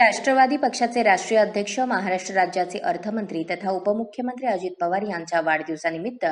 राष्ट्रवादी पक्षाचे राष्ट्रीय अध्यक्ष महाराष्ट्र राज्याचे अर्थमंत्री तथा उपमुख्यमंत्री अजित पवार यांच्या वाढदिवसानिमित्त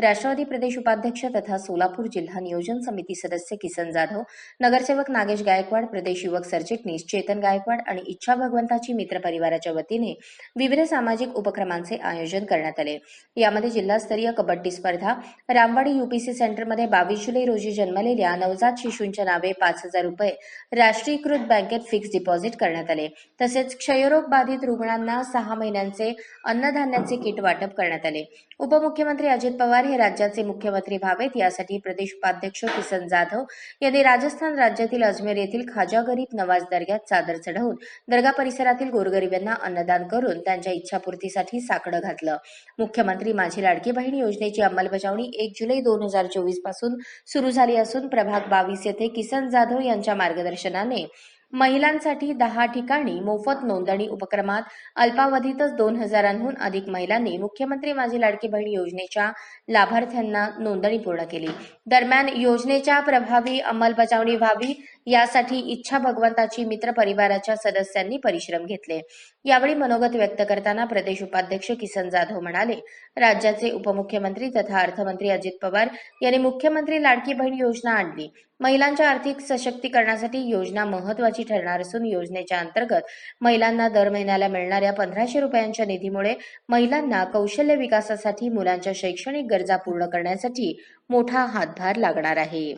राष्ट्रवादी प्रदेश उपाध्यक्ष तथा सोलापूर जिल्हा नियोजन समिती सदस्य किसन जाधव नगरसेवक नागेश गायकवाड प्रदेश युवक सरचिटणीस चेतन गायकवाड आणि इच्छा भगवंताची मित्र परिवाराच्या वतीने विविध सामाजिक उपक्रमांचे आयोजन करण्यात आले. यामध्ये जिल्हास्तरीय कबड्डी स्पर्धा रामवाडी युपीसी सेंटरमध्ये बावीस जुलै रोजी जन्मलेल्या नवजात शिशूंच्या नावे पाच हजार रुपये राष्ट्रीयकृत बँकेत फिक्स डिपॉझिट करण्यात आले. तसेच क्षयरोग बाधित रुग्णांना सहा महिन्यांचे अन्नधान्याचे किट वाटप करण्यात आले. उपमुख्यमंत्री अजित पवार हे राज्याचे मुख्यमंत्री व्हावेत यासाठी प्रदेश उपाध्यक्ष किसन जाधव यांनी राजस्थान राज्यातील अजमेर येथील खाजा गरीब नवाज दर्ग्यात चादर चढवून दर्गा परिसरातील गोरगरिबांना अन्नदान करून त्यांच्या इच्छापूर्तीसाठी साकडं घातलं. मुख्यमंत्री माझी लाडकी बहीण योजनेची अंमलबजावणी एक जुलै दोन हजार चोवीसपासून सुरू झाली असून प्रभाग बावीस येथे किसन जाधव यांच्या मार्गदर्शनाने महिलांसाठी दहा ठिकाणी मोफत नोंदणी उपक्रमात अल्पावधीतच दोन हजारांहून अधिक महिलांनी मुख्यमंत्री माझी लाडकी बहीण योजनेच्या लाभार्थ्यांना नोंदणी पूर्ण केली. दरम्यान योजनेच्या प्रभावी अंमलबजावणी व्हावी यासाठी इच्छा भगवंताची मित्र परिवाराच्या सदस्यांनी परिश्रम घेतले. यावेळी मनोगत व्यक्त करताना प्रदेश उपाध्यक्ष किसन जाधव म्हणाले राज्याचे उपमुख्यमंत्री तथा अर्थमंत्री अजित पवार यांनी मुख्यमंत्री लाडकी बहीण योजना आणली. महिलांच्या आर्थिक सशक्तीकरणासाठी योजना महत्वाची ठरणार असून योजनेच्या अंतर्गत महिलांना दर महिन्याला मिळणाऱ्या पंधराशे रुपयांच्या निधीमुळे महिलांना कौशल्य विकासासाठी मुलांच्या शैक्षणिक गरजा पूर्ण करण्यासाठी मोठा हातभार लागणार आहे.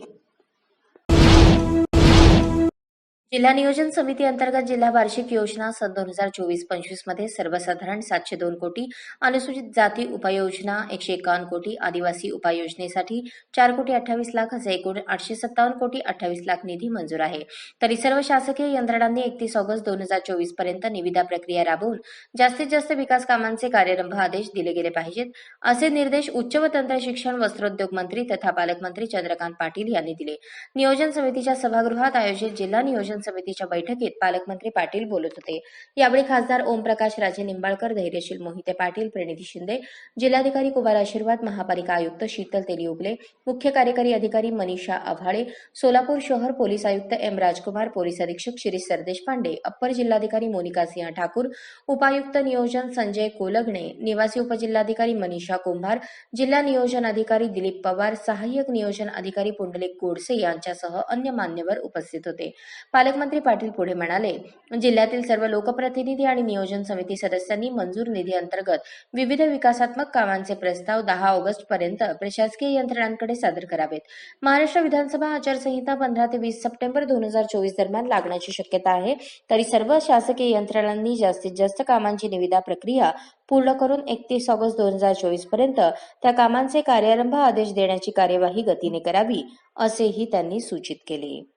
जिल्हा नियोजन समिती अंतर्गत जिल्हा वार्षिक योजना सन दोन हजार चोवीस पंचवीसमध्ये सर्वसाधारण सातशे दोन कोटी अनुसूचित जाती उपाययोजना एकशे एकावन्न कोटी आदिवासी उपाययोजनेसाठी चार कोटी अठ्ठावीस लाख असे एकूण आठशे सत्तावन्न कोटी अठ्ठावीस लाख निधी मंजूर आहे. तरी सर्व शासकीय यंत्रणांनी एकतीस ऑगस्ट दोन हजार चोवीसपर्यंत निविदा प्रक्रिया राबवून जास्तीत जास्त विकास कामांचे कार्यारंभ आदेश दिले गेले पाहिजेत असे निर्देश उच्च व तंत्र शिक्षण वस्त्रोद्योग मंत्री तथा पालकमंत्री चंद्रकांत पाटील यांनी दिले. नियोजन समितीच्या सभागृहात आयोजित जिल्हा नियोजन समितीच्या बैठकीत पालकमंत्री पाटील बोलत होते. यावेळी खासदार ओमप्रकाश राजे निंबाळकर धैर्यशील मोहिते पाटील प्रणिती शिंदे जिल्हाधिकारी कुमार आशीर्वाद महापालिका आयुक्त शीतल तेली उगले मुख्य कार्यकारी अधिकारी मनीषा आव्हाळे सोलापूर शहर पोलीस आयुक्त एम राजकुमार पोलीस अधीक्षक शिरीष सरदेशपांडे अप्पर जिल्हाधिकारी मोनिका सिंह ठाकूर उपायुक्त नियोजन संजय कोलगणे निवासी उपजिल्हाधिकारी मनीषा कुंभार जिल्हा नियोजन अधिकारी दिलीप पवार सहाय्यक नियोजन अधिकारी पुंडलिक गोडसे यांच्यासह अन्य मान्यवर उपस्थित होते. पालकमंत्री पाटील पुढे म्हणाले जिल्ह्यातील सर्व लोकप्रतिनिधी आणि नियोजन समिती सदस्यांनी मंजूर निधी अंतर्गत विविध विकासात्मक कामांचे प्रस्ताव दहा ऑगस्ट पर्यंत प्रशासकीय यंत्रणांकडे सादर करावेत. महाराष्ट्र विधानसभा आचारसंहिता पंधरा ते वीस सप्टेंबर दोन हजार चोवीस दरम्यान लागण्याची शक्यता आहे तरी सर्व शासकीय यंत्रणांनी जास्तीत जास्त कामांची निविदा प्रक्रिया पूर्ण करून एकतीस ऑगस्ट दोन हजार चोवीसपर्यंत त्या कामांचे कार्यारंभ आदेश देण्याची कार्यवाही गतीने करावी असेही त्यांनी सूचित केले.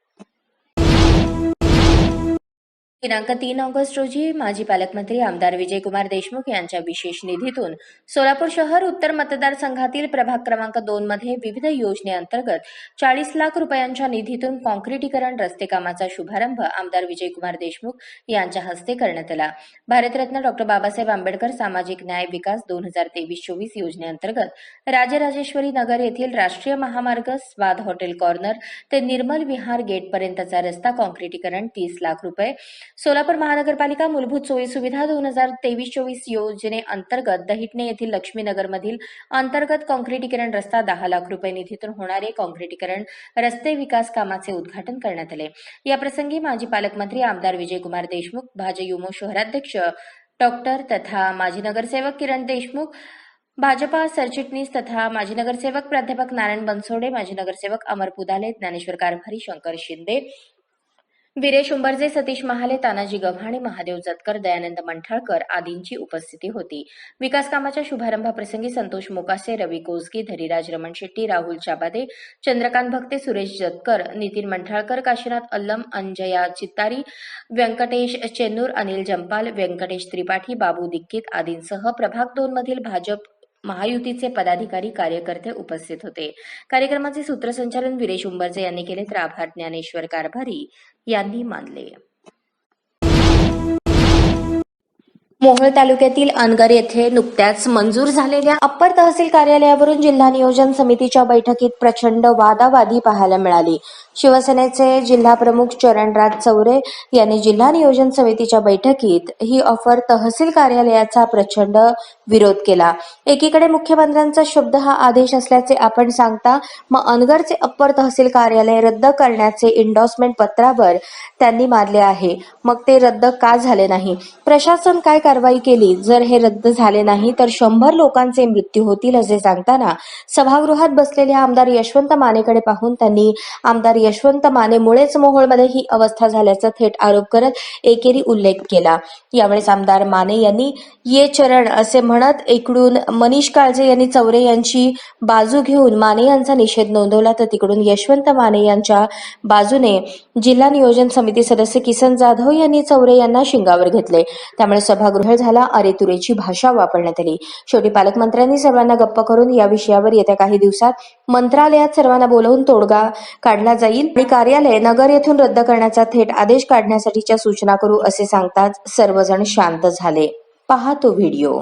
दिनांक तीन ऑगस्ट रोजी माजी पालकमंत्री आमदार विजयकुमार देशमुख यांच्या विशेष निधीतून सोलापूर शहर उत्तर मतदारसंघातील प्रभाग क्रमांक दोन मध्ये विविध योजनेअंतर्गत चाळीस लाख रुपयांच्या निधीतून कॉन्क्रिटीकरण रस्ते कामाचा शुभारंभ आमदार विजयकुमार देशमुख यांच्या हस्ते करण्यात आला. भारतरत्न डॉक्टर बाबासाहेब आंबेडकर सामाजिक न्याय विकास दोन हजार तेवीस चोवीस योजनेअंतर्गत राजराजेश्वरी नगर येथील राष्ट्रीय महामार्ग स्वाद हॉटेल कॉर्नर ते निर्मल विहार गेटपर्यंतचा रस्ता कॉन्क्रिटीकरण तीस लाख रुपये सोलापूर महानगरपालिका मूलभूत सोयी सुविधा दोन हजार तेवीस चोवीस योजनेअंतर्गत दहिटणे येथील लक्ष्मीनगरमधील अंतर्गत कॉन्क्रिटीकरण रस्ता दहा लाख रुपये निधीतून होणारे कॉन्क्रिटीकरण रस्ते विकास कामाचे उद्घाटन करण्यात आले. याप्रसंगी माजी पालकमंत्री आमदार विजयकुमार देशमुख भाजयुमो शहराध्यक्ष डॉक्टर तथा माजी नगरसेवक किरण देशमुख भाजपा सरचिटणीस तथा माजी नगरसेवक प्राध्यापक नारायण बनसोडे माजी नगरसेवक अमर पुदाले ज्ञानेश्वर कारभारी शंकर शिंदे वीरेश उंबरजे सतीश महाले तानाजी गव्हाणे महादेव जतकर दयानंद मंठाळकर आदींची उपस्थिती होती. विकास कामाच्या शुभारंभाप्रसंगी संतोष मोकासे रवी कोसगी धरीराज रमण शेट्टी राहुल चाबादे चंद्रकांत भक्ते सुरेश जतकर नितीन मंठाळकर काशीनाथ अल्लम अंजया चित्तारी व्यंकटेश चेन्नूर अनिल जंपाल व्यंकटेश त्रिपाठी बाबू दिक्कीत आदींसह प्रभाग दोन मधील भाजप महायुतीचे पदाधिकारी कार्यकर्ते उपस्थित होते. कार्यक्रमाचे सूत्रसंचालन विरेश उंबरजे यांनी केले तर आभार ज्ञानेश्वर कारभारी यांनी मानले. मोहोळ तालुक्यातील अनगर येथे नुकत्याच मंजूर झालेल्या अप्पर तहसील कार्यालयावरून जिल्हा नियोजन समितीच्या बैठकीत प्रचंड वादावादी पाहायला मिळाली. शिवसेनेचे जिल्हा प्रमुख चरणराज चौरे यांनी जिल्हा नियोजन समितीच्या बैठकीत ही ऑफर तहसील कार्यालयाचा प्रचंड विरोध केला. एकीकडे मुख्यमंत्र्यांचा शब्द हा आदेश असल्याचे आपण सांगता मग अनगरचे अप्पर तहसील कार्यालय रद्द करण्याचे इंडॉसमेंट पत्रावर त्यांनी मारले आहे. मग ते रद्द का झाले नाही? प्रशासन काय कारवाई केली. जर हे रद्द झाले नाही तर शंभर लोकांचे मृत्यू होतील असे सांगताना सभागृहात बसलेल्या आमदार यशवंत मानेकडे पाहून त्यांनी आमदार यशवंत मानेमुळेच मोहोळमध्ये ही अवस्था झाल्याचा थेट आरोप करत एकेरी उल्लेख केला. यावेळेस आमदार माने यांनी ये चरण असे म्हणत इकडून मनीष काळजे यांनी चौरे यांची बाजू घेऊन माने यांचा निषेध नोंदवला. तर तिकडून यशवंत माने यांच्या बाजूने जिल्हा नियोजन समिती सदस्य किसन जाधव यांनी चौरे यांना शिंगावर घेतले. त्यामुळे सभागृह झाला अरेतुरेची भाषा वापरण्यात आली. शेवटी पालकमंत्र्यांनी सर्वांना गप्प करून या विषयावर येत्या काही दिवसात मंत्रालयात सर्वांना बोलवून तोडगा काढला जाईल आणि कार्यालय नगर येथून रद्द करण्याचा थेट आदेश काढण्यासाठीच्या सूचना करू असे सांगताच सर्वजण शांत झाले. पहा तो व्हिडिओ.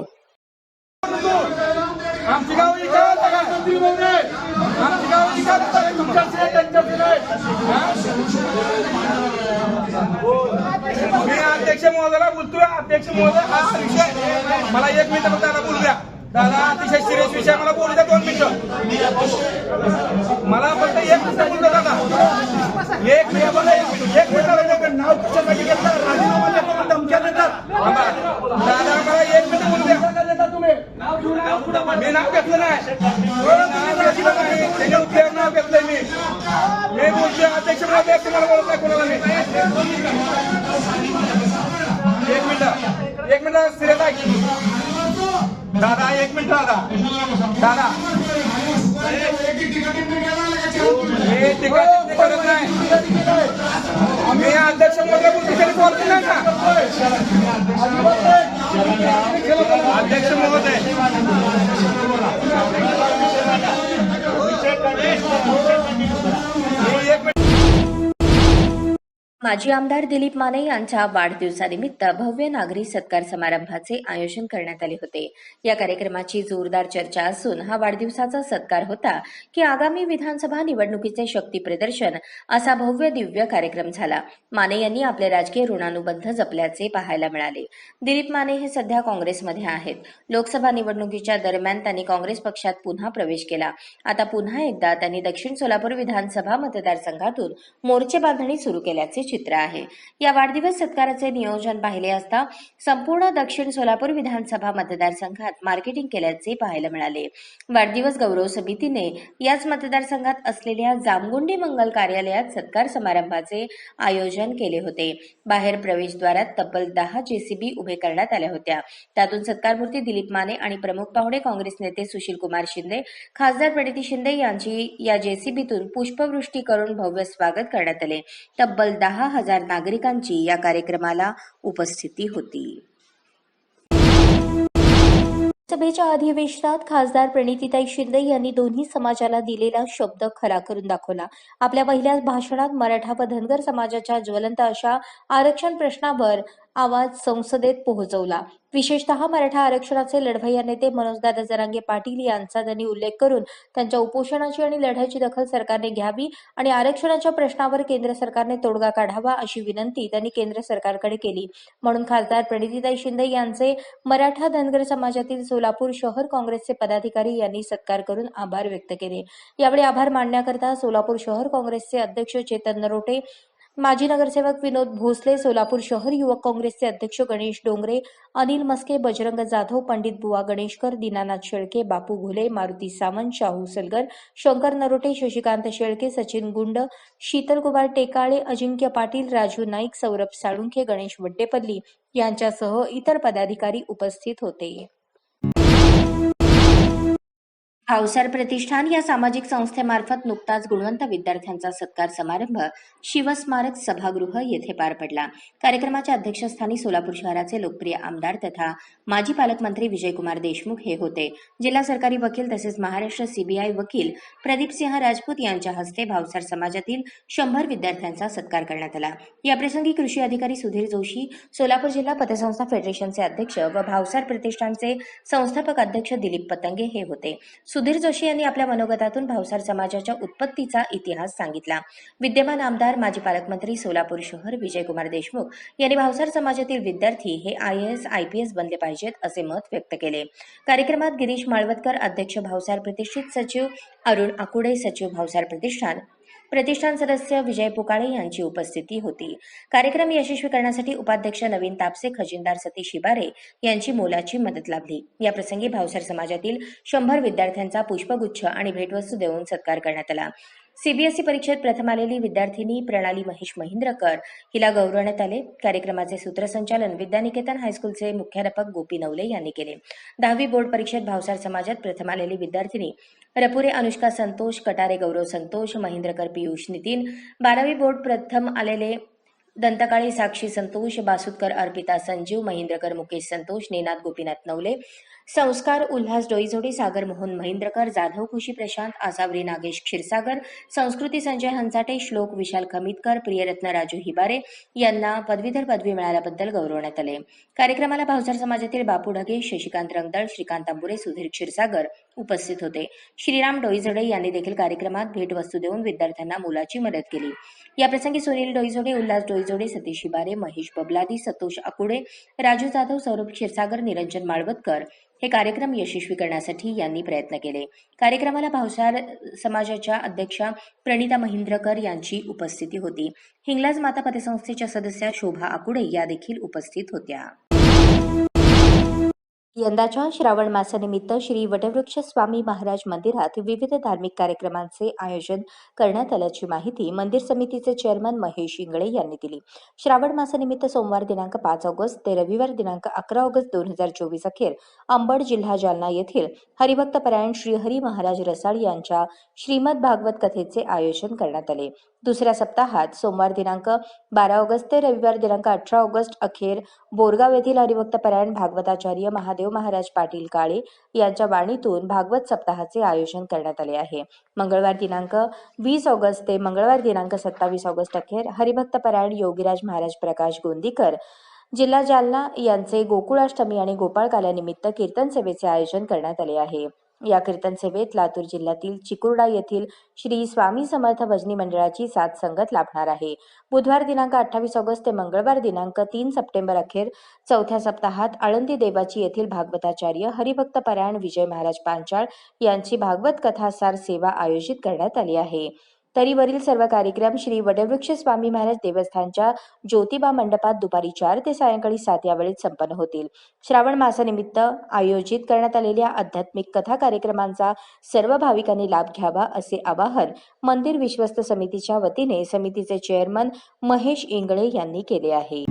अध्यक्ष महोदय हा विषय मला एक मिनिट फक्त दादा बोलू द्या. दादा अतिशय सिरियस विषय मला बोलू द्या दोन मिनिटं. मला फक्त एक मिनिट बोलू द्या दादा. एक मिनिट बोला एक मिनिट. एक मिनिट नाव कशासाठी घेतलं? राजीनामा देतो धमक्या देतात. दादा मला एक मिनिट बोलू द्या. तुम्ही. मी नाव घेतलं नाही. त्याच्या उत्तर नाव घेतलंय मी. मी बोलतोय अध्यक्ष मला बोलत नाही कोणाला मी. काय दादा एक मिनिट दादा. दादा. मी तिकट करत नाही. मी अध्यक्षमध्ये बोलतो बोलतो नाही का? माजी आमदार दिलीप माने यांच्या वाढदिवसानिमित्त भव्य नागरी सत्कार समारंभाचे आयोजन करण्यात आले होते. या कार्यक्रमाची जोरदार चर्चा असून हा वाढदिवसाचा सत्कार होता की आगामी विधानसभा निवडणुकीचे शक्ती प्रदर्शन असा भव्य दिव्य कार्यक्रम झाला. माने यांनी आपले राजकीय ऋणानुबंध जपल्याचे पाहायला मिळाले. दिलीप माने हे सध्या काँग्रेसमध्ये आहेत. लोकसभा निवडणुकीच्या दरम्यान त्यांनी काँग्रेस पक्षात पुन्हा प्रवेश केला. आता पुन्हा एकदा त्यांनी दक्षिण सोलापूर विधानसभा मतदारसंघातून मोर्चे बांधणी सुरू केल्याचे चित्र आहे. या वाढदिवस सत्काराचे नियोजन पाहिले असता संपूर्ण दक्षिण सोलापूर विधानसभा मतदारसंघात मार्केटिंग केल्याचे पाहायला मिळाले. वाढदिवस गौरव समितीने याच मतदारसंघात असलेल्या जामगुंडी मंगल कार्यालयात सत्कार समारंभाचे आयोजन केले होते. बाहेर प्रवेशद्वारात तब्बल दहा जेसीबी उभे करण्यात आल्या होत्या. त्यातून सत्कारमूर्ती दिलीप माने आणि प्रमुख पाहुणे काँग्रेस नेते सुशील कुमार शिंदे खासदार प्रणिती शिंदे यांची या जेसीबीतून पुष्पवृष्टी करून भव्य स्वागत करण्यात आले. तब्बल दहा हजार नागरिकांची या कार्यक्रमाला उपस्थिती होती. सभेच्या अधिवेशनात खासदार प्रणितीताई शिंदे यांनी दोन्ही समाजाला दिलेला शब्द खरा करून दाखवला. आपल्या पहिल्या भाषणात मराठा व धनगर समाजाच्या ज्वलंत अशा आरक्षण प्रश्नावर आवाज संसदेत पोहोचवला. विशेषतः मराठा आरक्षणाचे लढवय्या नेते मनोजदादा जरांगे पाटील यांचा त्यांनी उल्लेख करून त्यांच्या उपोषणाची आणि लढ्याची दखल सरकारने घ्यावी आणि आरक्षणाच्या प्रश्नावर केंद्र सरकारने तोडगा काढावा अशी विनंती त्यांनी केंद्र सरकारकडे केली. म्हणून खासदार प्रणितीताई शिंदे यांचे मराठा धनगर समाजातील सोलापूर शहर काँग्रेसचे पदाधिकारी यांनी सत्कार करून आभार व्यक्त केले. यावेळी आभार मानण्याकरता सोलापूर शहर काँग्रेसचे अध्यक्ष चेतन नरोटे माजी नगरसेवक विनोद भोसले सोलापूर शहर युवक काँग्रेसचे अध्यक्ष गणेश डोंगरे अनिल मस्के बजरंग जाधव पंडित बुवा गणेशकर दीनानाथ शेळके बापू घुले मारुती सावंत शाहू सलगर शंकर नरोटे शशिकांत शेळके सचिन गुंड शीतलकुमार टेकाळे अजिंक्य पाटील राजू नाईक सौरभ साळुंखे गणेश वड्डेपल्ली यांच्यासह इतर पदाधिकारी उपस्थित होते. भावसार प्रतिष्ठान या सामाजिक संस्थेमार्फत नुकताच गुणवंत विद्यार्थ्यांचा सत्कार समारंभ शिवस्मारक सभागृह येथे पार पडला. कार्यक्रमाच्या अध्यक्षस्थानी सोलापूर शहराचे लोकप्रिय आमदार तथा माजी पालकमंत्री विजयकुमार देशमुख हे होते. जिल्हा सरकारी वकील तसेच महाराष्ट्र सीबीआय वकील प्रदीपसिंह राजपूत यांच्या हस्ते भावसार समाजातील शंभर विद्यार्थ्यांचा सत्कार करण्यात आला. याप्रसंगी कृषी अधिकारी सुधीर जोशी सोलापूर जिल्हा पतसंस्था फेडरेशनचे अध्यक्ष व भावसार प्रतिष्ठानचे संस्थापक अध्यक्ष दिलीप पतंगे हे होते. सुधीर जोशी यांनी आपल्या मनोगतातून भावसार समाजाच्या उत्पत्तीचा इतिहास सांगितला. विद्यमान आमदार माजी पालकमंत्री सोलापूर शहर विजयकुमार देशमुख यांनी भावसार समाजातील विद्यार्थी हे I S I P S बनले पाहिजेत असे मत व्यक्त केले. कार्यक्रमात गिरीश माळवतकर अध्यक्ष भावसार प्रतिष्ठित सचिव अरुण आकुडे सचिव भावसार प्रतिष्ठान प्रतिष्ठान सदस्य विजय पुकाळे यांची उपस्थिती होती. कार्यक्रम यशस्वी करण्यासाठी उपाध्यक्ष नवीन तापसे खजिनदार सतीश शिबारे यांची मोलाची मदत लाभली. या प्रसंगी भावसर समाजातील शंभर विद्यार्थ्यांचा पुष्पगुच्छ आणि भेटवस्तू देऊन सत्कार करण्यात आला. सीबीएसई परीक्षेत प्रथम आलेली विद्यार्थिनी प्रणाली महेश महिंद्रकर. हिला गौरवण्यात आले. कार्यक्रमाचे सूत्रसंचालन विद्यानिकेतन हायस्कूलचे मुख्याध्यापक गोपी नवले यांनी केले. दहावी बोर्ड परीक्षेत भावसार समाजात प्रथम आलेली विद्यार्थिनी रपुरे अनुष्का संतोष कटारे गौरव संतोष महिंद्रकर पियुष नितीन. बारावी बोर्ड प्रथम आलेले दंतकाळी साक्षी संतोष बासुदकर अर्पिता संजीव महेंद्रकर मुकेश संतोष नेनाथ गोपीनाथ नवले. संस्कार उल्हास डोईजोडी सागर मोहन महेंद्रकर जाधव खुशी प्रशांत आसावरी नागेश क्षीरसागर संस्कृती संजय हंचाटे श्लोक विशाल खमितकर प्रियरत्न राजू हिबारे यांना पदवीधर पदवी मिळाल्याबद्दल गौरवण्यात आले. कार्यक्रमाला भावसर समाजातील बापू ढगे शशिकांत रंगदळ श्रीकांत अंबुरे सुधीर क्षीरसागर उपस्थित होते. श्रीराम डोईजोडे यांनी देखील कार्यक्रमात भेटवस्तू देऊन विद्यार्थ्यांना मुलाची मदत केली. याप्रसंगी सुनील डोईजोडे उल्हास डोईजोडे सतीश शिबारे महेश बबलादी सतोष आकुडे राजू जाधव सौरभ क्षीरसागर निरंजन माळवतकर हे कार्यक्रम यशस्वी करण्यासाठी यांनी प्रयत्न केले. कार्यक्रमाला भावसार समाजाच्या अध्यक्षा प्रणिता महिंद्रकर यांची उपस्थिती होती. हिंगलाज माता पतसंस्थेच्या सदस्या शोभा आकुडे या देखील उपस्थित होत्या. यंदाच्या श्रावण मासानिमित्त श्री वटवृक्ष स्वामी महाराज मंदिरात विविध धार्मिक कार्यक्रमांचे आयोजन करण्यात आल्याची माहिती मंदिर समितीचे चेअरमन महेश इंगळे यांनी दिली. श्रावण मासानिमित्त सोमवार दिनांक पाच ऑगस्ट ते रविवार दिनांक अकरा ऑगस्ट दोन हजार चोवीस अखेर अंबड जिल्हा जालना येथील हरिभक्तपरायण श्रीहरी महाराज रसाळ यांच्या श्रीमद भागवत कथेचे आयोजन करण्यात आले. दुसऱ्या सप्ताहात सोमवार दिनांक बारा ऑगस्ट ते रविवार दिनांक अठरा ऑगस्ट अखेर बोरगाव येथील हरिभक्तपरायण भागवताचार्य महादेव महाराज पाटील काळे यांच्या वाणीतून भागवत सप्ताहाचे आयोजन करण्यात आले आहे. मंगळवार दिनांक वीस ऑगस्ट ते मंगळवार दिनांक सत्तावीस ऑगस्ट अखेर हरिभक्त परायण योगीराज महाराज प्रकाश गोंदीकर जिल्हा जालना यांचे गोकुळाष्टमी आणि गोपाळकाल्यानिमित्त कीर्तन सेवेचे आयोजन करण्यात आले आहे. या कीर्तन सेवेत लातूर जिल्ह्यातील चिकुर्डा येथील श्री स्वामी समर्थ भजनी मंडळाची सात संगत लाभणार आहे. बुधवार दिनांक अठ्ठावीस ऑगस्ट ते मंगळवार दिनांक तीन सप्टेंबर अखेर चौथ्या सप्ताहात आळंदी देवाची येथील भागवताचार्य हरिभक्त परायण विजय महाराज पांचाळ यांची भागवत कथासार सेवा आयोजित करण्यात आली आहे. तरी वरील सर्व कार्यक्रम श्री वडवृक्ष स्वामी महाराज देवस्थानच्या ज्योतिबा मंडपात दुपारी चार ते सायंकाळी सात या वेळेत संपन्न होतील. श्रावण मासानिमित्त आयोजित करण्यात आलेल्या आध्यात्मिक कथा कार्यक्रमांचा सर्व भाविकांनी लाभ घ्यावा असे आवाहन मंदिर विश्वस्त समितीच्या वतीने समितीचे चेअरमन महेश इंगळे यांनी केले आहे.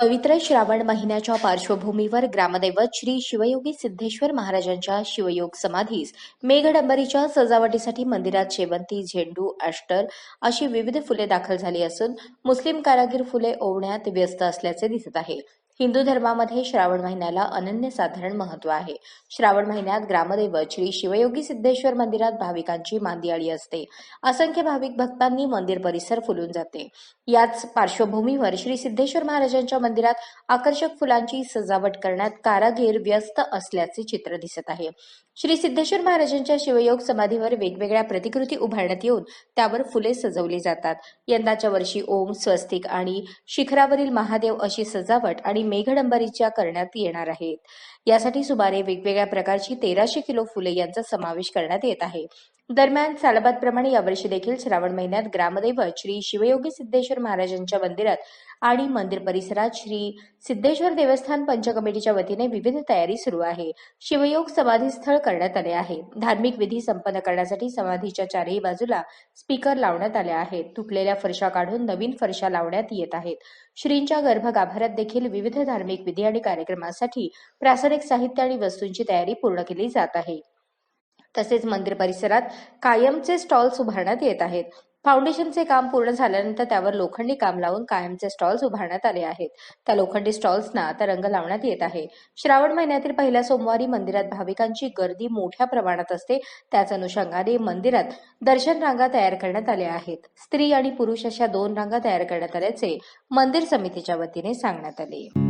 पवित्र श्रावण महिन्याच्या पार्श्वभूमीवर ग्रामदैवत श्री शिवयोगी सिद्धेश्वर महाराजांच्या शिवयोग समाधीस मेघडंबरीच्या सजावटीसाठी मंदिरात शेवंती झेंडू अष्टर अशी विविध फुले दाखल झाली असून मुस्लिम कारागीर फुले ओवण्यात व्यस्त असल्याचे दिसत आहे. हिंदू धर्मामध्ये श्रावण महिन्याला अनन्यसाधारण महत्त्व आहे. श्रावण महिन्यात ग्रामदैवत श्री शिवयोगी सिद्धेश्वर मंदिरात भाविकांची मांदियाळी असते. असंख्य भाविक भक्तांनी मंदिर परिसर फुलून जाते. याच पार्श्वभूमीवर श्री सिद्धेश्वर महाराजांच्या मंदिरात आकर्षक फुलांची सजावट करण्यात कारागीर व्यस्त असल्याचे चित्र दिसत आहे. श्री सिद्धेश्वर महाराजांच्या शिवयोग समाधीवर वेगवेगळ्या प्रतिकृती उभारण्यात येऊन त्यावर फुले सजवली जातात. यंदाच्या वर्षी ओम स्वस्तिक आणि शिखरावरील महादेव अशी सजावट आणि मेघडंबरीच्या करण्यात येणार आहेत. यासाठी सुमारे वेगवेगळ्या प्रकारची तेराशे किलो फुले यांचा समावेश करण्यात येत आहे. दरम्यान सालबादप्रमाणे यावर्षी देखील श्रावण महिन्यात ग्रामदैवत श्री शिवयोगी सिद्धेश्वर महाराजांच्या मंदिरात आणि मंदिर परिसरात श्री सिद्धेश्वर देवस्थान पंच कमिटीच्या वतीने विविध तयारी सुरू आहे. शिवयोग समाधी स्थळ करण्यात आले आहे. धार्मिक विधी संपन्न करण्यासाठी समाधीच्या चारही बाजूला स्पीकर लावण्यात आले आहेत. तुटलेल्या फरशा काढून नवीन फरशा लावण्यात येत आहेत. श्रींच्या गर्भगाभाऱ्यात देखील विविध धार्मिक विधी आणि कार्यक्रमासाठी प्रासनिक साहित्य आणि वस्तूंची तयारी पूर्ण केली जात आहे. तसेच मंदिर परिसरात कायमचे स्टॉल्स उभारण्यात येत आहेत. फाउंडेशनचे काम पूर्ण झाल्यानंतर त्यावर लोखंडी काम लावून कायमचे स्टॉल्स उभारण्यात आले आहेत. त्या लोखंडी स्टॉल्सना आता रंग लावण्यात येत आहे. श्रावण महिन्यातील पहिल्या सोमवारी मंदिरात भाविकांची गर्दी मोठ्या प्रमाणात असते. त्याच अनुषंगाने मंदिरात दर्शन रांगा तयार करण्यात आल्या आहेत. स्त्री आणि पुरुष अशा दोन रांगा तयार करण्यात आल्याचे मंदिर समितीच्या वतीने सांगण्यात आले.